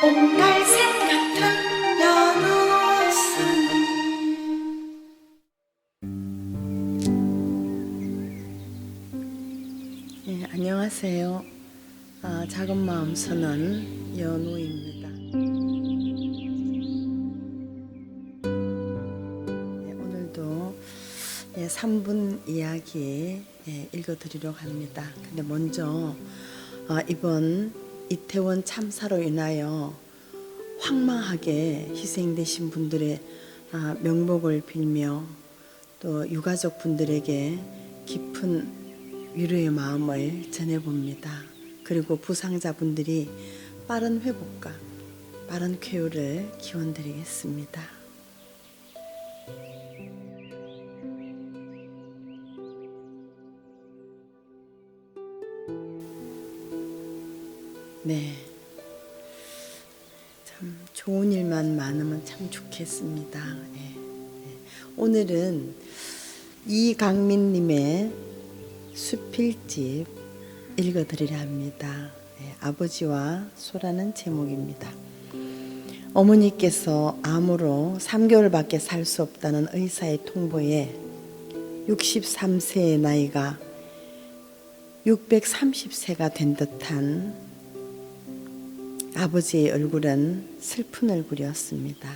예, 안녕하세요. 아, 작은 마음 선언 연우입니다. 예, 오늘도 예, 3분 이야기 예, 읽어드리려고 합니다. 근데 먼저 어, 이번 이태원 참사로 인하여 황망하게 희생되신 분들의 아, 명복을 빌며 또 유가족 분들에게 깊은 위로의 마음을 전해봅니다. 그리고 부상자분들이 빠른 회복과 빠른 쾌유를 기원드리겠습니다. 네. 참 좋은 일만 많으면 참 좋겠습니다. 예, 예. 오늘은 이강민님의 수필집 읽어드리려 합니다. 예, 아버지와 소라는 제목입니다. 어머니께서 암으로 3개월밖에 살 수 없다는 의사의 통보에 63세의 나이가 630세가 된 듯한 아버지의 얼굴은 슬픈 얼굴이었습니다.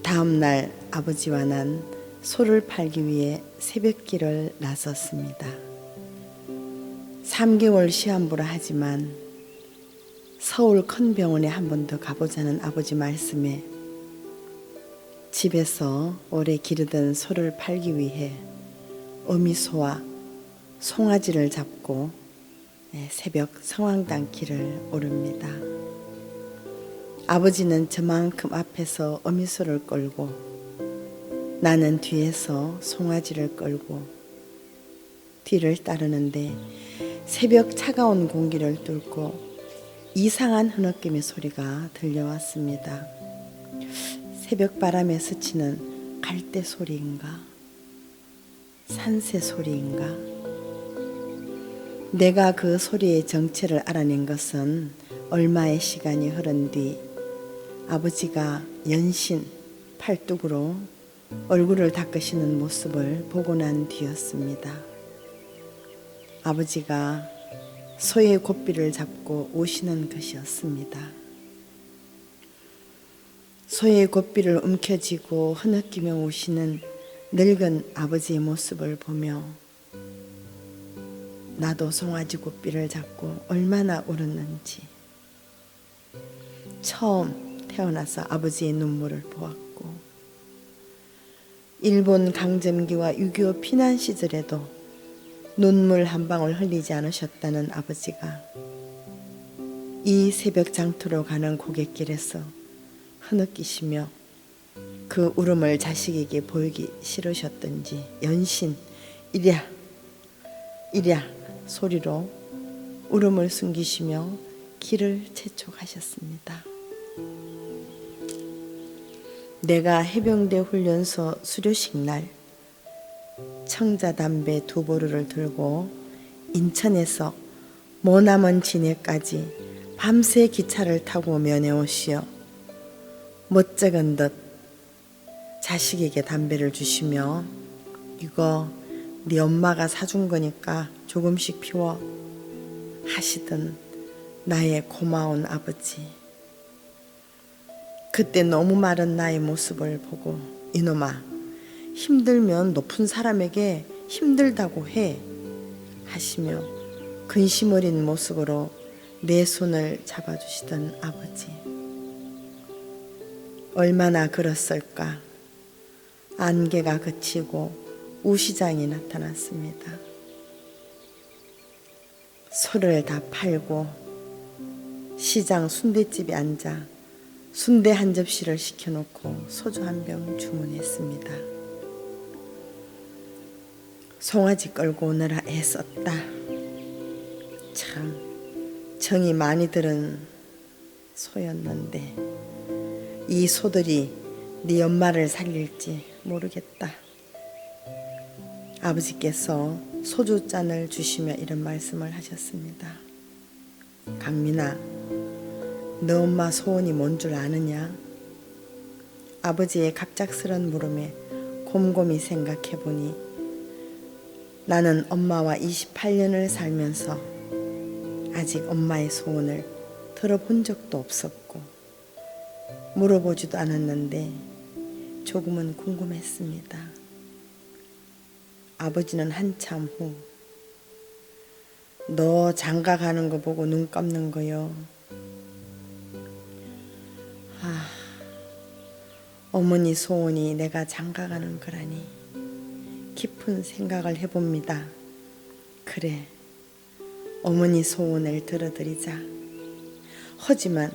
다음 날 아버지와 난 소를 팔기 위해 새벽길을 나섰습니다. 3개월 시한부라 하지만 서울 큰 병원에 한 번 더 가보자는 아버지 말씀에 집에서 오래 기르던 소를 팔기 위해 어미소와 송아지를 잡고 네, 새벽 성황당 길을 오릅니다. 아버지는 저만큼 앞에서 어미소를 끌고 나는 뒤에서 송아지를 끌고 뒤를 따르는데 새벽 차가운 공기를 뚫고 이상한 흐느낌의 소리가 들려왔습니다. 새벽 바람에 스치는 갈대 소리인가? 산새 소리인가? 내가 그 소리의 정체를 알아낸 것은 얼마의 시간이 흐른 뒤 아버지가 연신 팔뚝으로 얼굴을 닦으시는 모습을 보고 난 뒤였습니다. 아버지가 소의 고삐를 잡고 오시는 것이었습니다. 소의 고삐를 움켜쥐고 흐느끼며 오시는 늙은 아버지의 모습을 보며 나도 송아지 고삐를 잡고 얼마나 울었는지. 처음 태어나서 아버지의 눈물을 보았고 일본 강점기와 6.25 피난 시절에도 눈물 한 방울 흘리지 않으셨다는 아버지가 이 새벽 장터로 가는 고갯길에서 흐느끼시며 그 울음을 자식에게 보이기 싫으셨던지 연신 이랴 이랴 소리로 울음을 숨기시며 길을 재촉하셨습니다. 내가 해병대 훈련소 수료식 날 청자 담배 두 보루를 들고 인천에서 머나먼 진해까지 밤새 기차를 타고 면회 오시어 멋쩍은 듯 자식에게 담배를 주시며 이거 네 엄마가 사준 거니까 조금씩 피워 하시던 나의 고마운 아버지. 그때 너무 마른 나의 모습을 보고 이놈아 힘들면 높은 사람에게 힘들다고 해 하시며 근심 어린 모습으로 내 손을 잡아주시던 아버지. 얼마나 그렇을까. 안개가 그치고 우시장이 나타났습니다. 소를 다 팔고 시장 순대집에 앉아 순대 한 접시를 시켜놓고 소주 한 병 주문했습니다. 송아지 끌고 오느라 애썼다. 참 정이 많이 들은 소였는데 이 소들이 네 엄마를 살릴지 모르겠다. 아버지께서 소주 잔을 주시며 이런 말씀을 하셨습니다. 강민아, 너 엄마 소원이 뭔 줄 아느냐? 아버지의 갑작스런 물음에 곰곰이 생각해 보니 나는 엄마와 28년을 살면서 아직 엄마의 소원을 들어본 적도 없었고 물어보지도 않았는데 조금은 궁금했습니다. 아버지는 한참 후 너 장가 가는 거 보고 눈 감는 거요. 아, 어머니 소원이 내가 장가 가는 거라니 깊은 생각을 해봅니다. 그래, 어머니 소원을 들어드리자. 하지만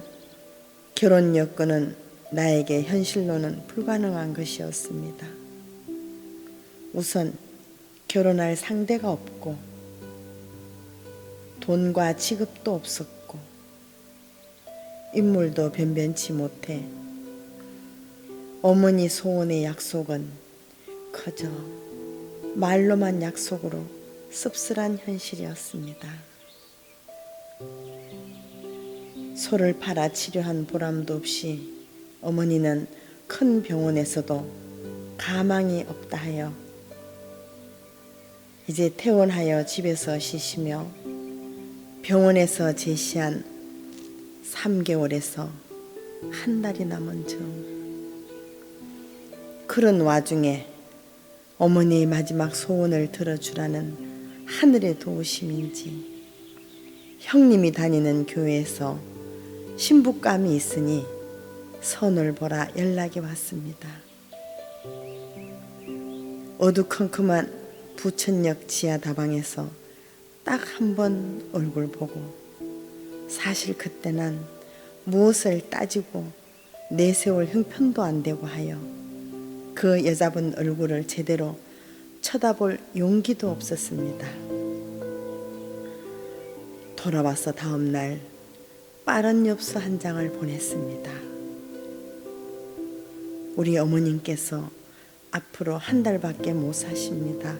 결혼 여건은 나에게 현실로는 불가능한 것이었습니다. 우선 결혼할 상대가 없고 돈과 직업도 없었고 인물도 변변치 못해 어머니 소원의 약속은 그저 말로만 약속으로 씁쓸한 현실이었습니다. 소를 팔아 치료한 보람도 없이 어머니는 큰 병원에서도 가망이 없다 하여 이제 퇴원하여 집에서 쉬시며 병원에서 제시한 3개월에서 한 달이나 먼저 그런 와중에 어머니의 마지막 소원을 들어주라는 하늘의 도우심인지 형님이 다니는 교회에서 신부감이 있으니 선을 보라 연락이 왔습니다. 어두컴컴한 부천역 지하 다방에서 딱 한 번 얼굴 보고 사실 그때 난 무엇을 따지고 내세울 형편도 안 되고 하여 그 여자분 얼굴을 제대로 쳐다볼 용기도 없었습니다. 돌아와서 다음 날 빠른 엽서 한 장을 보냈습니다. 우리 어머님께서 앞으로 한 달밖에 못 사십니다.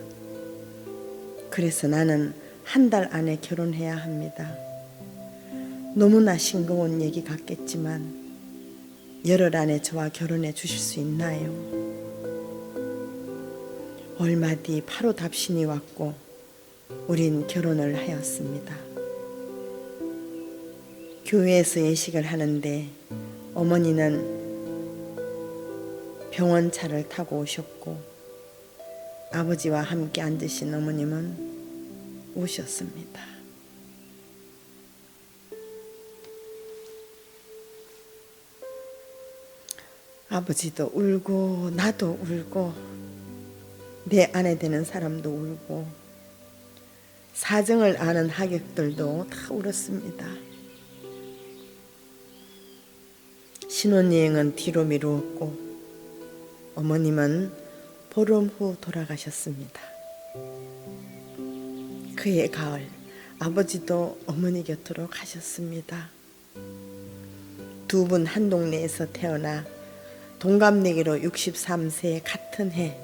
그래서 나는 한 달 안에 결혼해야 합니다. 너무나 싱거운 얘기 같겠지만 열흘 안에 저와 결혼해 주실 수 있나요? 얼마 뒤 8호 답신이 왔고 우린 결혼을 하였습니다. 교회에서 예식을 하는데 어머니는 병원 차를 타고 오셨고 아버지와 함께 앉으신 어머님은 우셨습니다. 아버지도 울고 나도 울고 내 아내 되는 사람도 울고 사정을 아는 하객들도 다 울었습니다. 신혼여행은 뒤로 미루었고 어머님은 보름 후 돌아가셨습니다. 그해 가을 아버지도 어머니 곁으로 가셨습니다. 두 분 한 동네에서 태어나 동갑내기로 63세 같은 해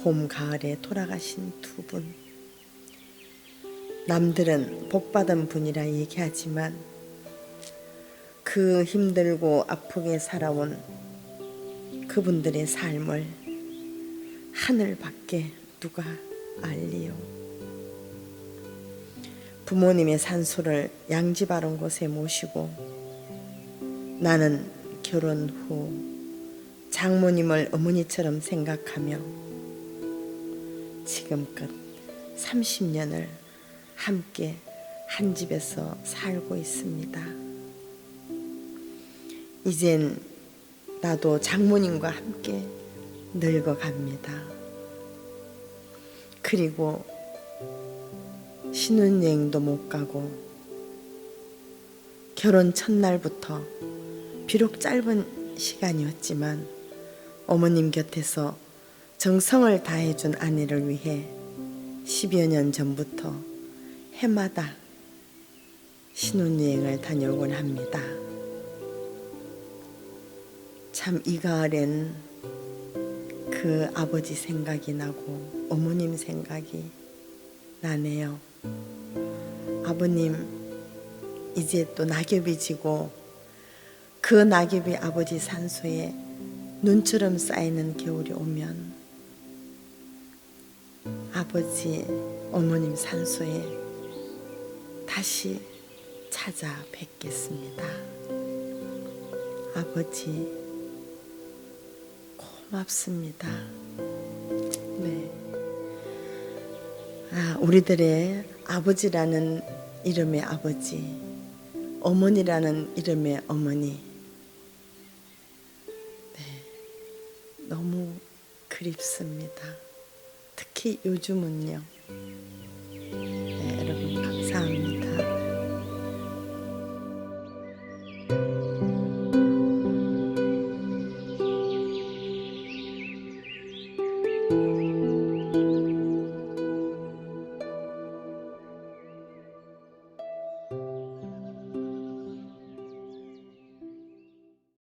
봄, 가을에 돌아가신 두 분. 남들은 복받은 분이라 얘기하지만 그 힘들고 아프게 살아온 그분들의 삶을 하늘 밖에 누가 알리요. 부모님의 산소를 양지바른 곳에 모시고 나는 결혼 후 장모님을 어머니처럼 생각하며 지금껏 30년을 함께 한 집에서 살고 있습니다. 이젠 나도 장모님과 함께 늙어갑니다. 그리고 신혼여행도 못 가고 결혼 첫날부터 비록 짧은 시간이었지만 어머님 곁에서 정성을 다해준 아내를 위해 10여 년 전부터 해마다 신혼여행을 다녀오곤 합니다. 참 이 가을엔 그 아버지 생각이 나고 어머님 생각이 나네요. 아버님 이제 또 낙엽이 지고 그 낙엽이 아버지 산소에 눈처럼 쌓이는 겨울이 오면 아버지 어머님 산소에 다시 찾아뵙겠습니다. 아버지 고맙습니다. 네. 아, 우리들의 아버지라는 이름의 아버지, 어머니라는 이름의 어머니. 네. 너무 그립습니다. 특히 요즘은요.